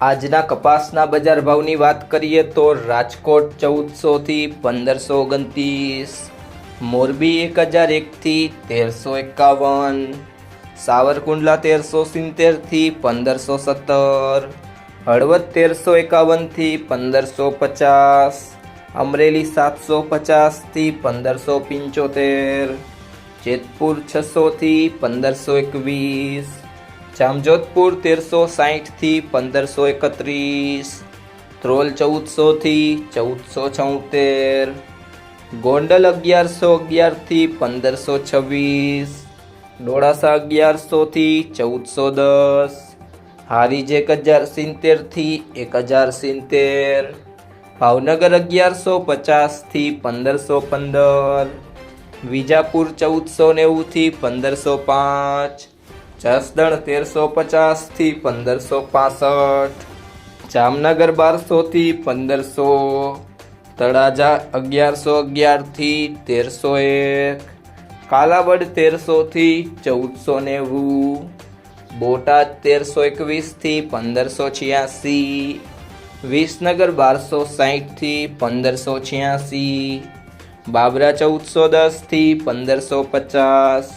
આજના કપાસના બજાર ભાવની વાત કરીએ તો રાજકોટ ચૌદસોથી પંદરસો ઓગણત્રીસ, મોરબી એક હજાર એકથી તેરસો એકાવન, સાવરકુંડલા તેરસો સિત્તેરથી પંદરસો સત્તર, હળવદ તેરસો એકાવનથી પંદરસો પચાસ, અમરેલી સાતસો પચાસથી પંદરસો પંચોતેર, જેતપુર છસોથી પંદરસો એકવીસ જામજોધપુર તેરસો સાહીઠથી પંદરસો એકત્રીસ, ધ્રોલ ચૌદસોથી ચૌદસો છોતેર, ગોંડલ અગિયારસો અગિયારથી પંદરસો છવ્વીસ, ડોળાસા અગિયારસોથી ચૌદસો દસ, હારીજ એક હજાર સિત્તેરથી એક હજાર સિત્તેર, ભાવનગર અગિયારસો પચાસથી પંદરસો પંદર, વિજાપુર ચૌદસો નેવુંથી પંદરસો પાંચ જસદણ તેરસો પચાસથી પંદરસો પાસઠ જામનગર બારસોથી પંદરસો. તળાજા અગિયારસો અગિયારથી તેરસો એક. કાલાવડ તેરસોથી ચૌદસો નેવું. બોટાદ તેરસો એકવીસથી પંદરસો છ્યાસી. વિસનગર બારસો સાહીઠથી પંદરસો છ્યાસી. બાબરા ચૌદસો દસથી પંદરસો પચાસ.